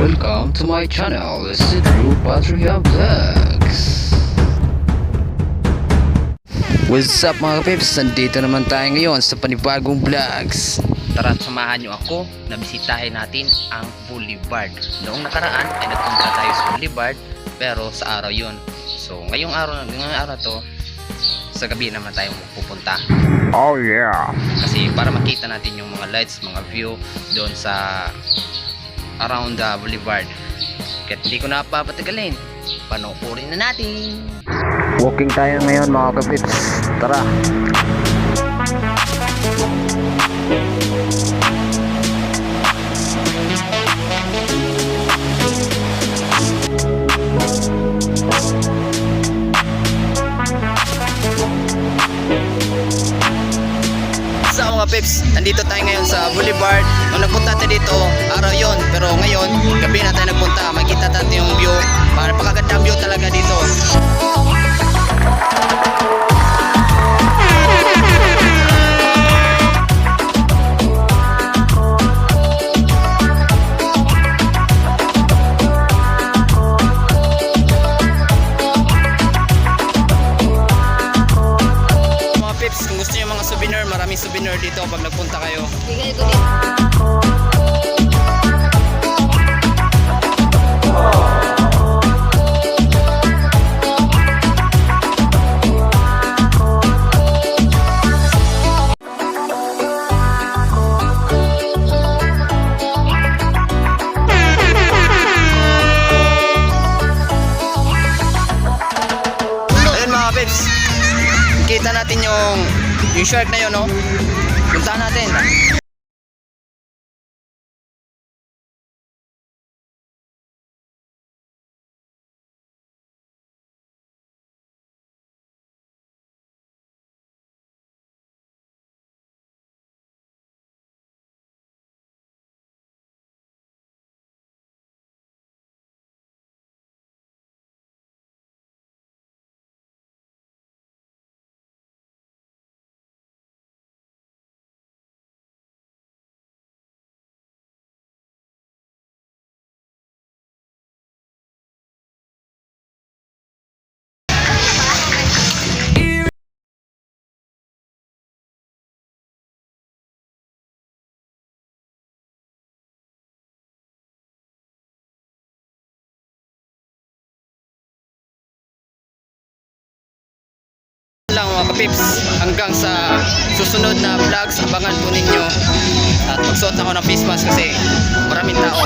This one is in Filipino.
Welcome to my channel, this is Drew Patria Vlogs. What's up mga peeps? Nandito naman tayo ngayon sa panibagong vlogs. Tara samahan nyo ako na bisitahin natin ang Boulevard. Noong nakaraan ay nagpunta tayo sa Boulevard pero sa araw yun. So ngayong araw, ngayong araw to sa gabi naman tayo pupunta. Oh yeah! Kasi para makita natin yung mga lights, mga view doon sa around the Boulevard. Kaya hindi ko na papatagalin. Panoorin na natin. Walking tayo ngayon mga kapips. Tara! So mga peps, nandito tayo ngayon sa Boulevard. Nung nagpunta tayo dito, araw yon Pero gabi na tayo nagpunta. Makita natin yung view. Napakaganda ang view talaga dito. Mga peps, kung gusto niyo mga souvenir, maraming souvenir dito pag nagpunta kayo. Bigay ko din. Peps, kita natin yung yung shark na yun, no? Puntahan natin. mga kapips hanggang sa susunod na vlogs abangan po ninyo. At magsuot ako ng face mask kasi maraming tao.